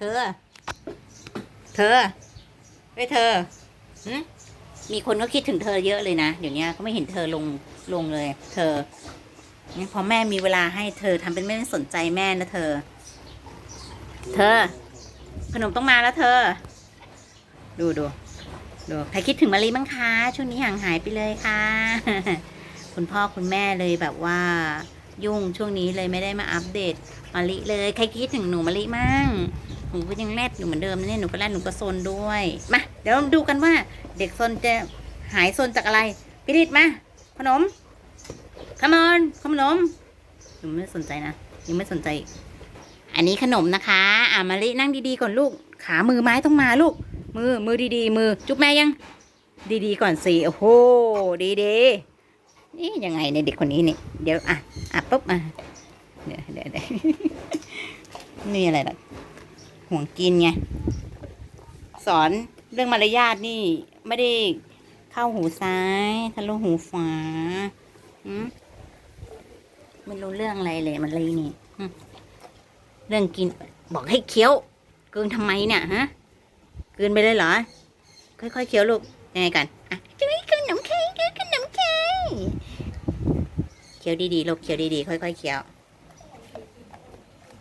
เธอ เธอเฮ้ยเธอหึมีคนก็คิดถึงเธอเยอะเลยนะ เดี๋ยวนี้ก็ไม่เห็นเธอลงลงเลย เธอนี่พอแม่มีเวลาให้เธอทำเป็นไม่ได้สนใจแม่นะเธอ เธอ ขนมต้องมาแล้วเธอ ดูดูดูใครคิดถึงมารีบ้างคะช่วงนี้ห่างหายไปเลยค่ะ คุณพ่อคุณแม่เลยแบบว่า ยุ่งช่วงนี้เลยไม่ได้มาอัปเดตมาลิเลย ใครคิดถึงหนูมาลิมั่ง นูก็ยังแรดอยู่เหมือนเดิมนะเนี่ยหนูก็แรดหนูก็โซนด้วยมาเดี๋ยวเราดูกันว่าเด็กโซนจะหายโซนจากอะไรพี่ดิดมาขนมขมอนขนมหนูไม่สนใจนะยังไม่สนใจ อันนี้ขนมนะคะ อ่ามาลินั่งดีๆก่อนลูก ขามือไม้ต้องมาลูก มือมือดีๆ มือ จุ๊บแม่ยัง ดีๆก่อนสิโอ้โหดีๆนี่ยังไงในยเด็กคนนี้เนี่ยเดี๋ยวอะอะปุ๊บอะเดี๋ยวเดี๋ยวเดี๋ยวนี่อะไรล่ะ ห่วงกินไง สอนเรื่องมารยาทนี่ไม่ได้เข้าหูซ้ายทะลุหูขวาไม่รู้เรื่องอะไรเลยมันเลยนี่เรื่องกินบอกให้เคี้ยวกลืนทำไมเนี่ยฮะกลืนไปเลยเหรอ ค่อยๆเคี้ยวลูกยังไงกันอะจะไม่กินขนมเค้กกินขนมเค้กเคี้ยวดีๆลูกเคี้ยวดีๆค่อยๆเคี้ยว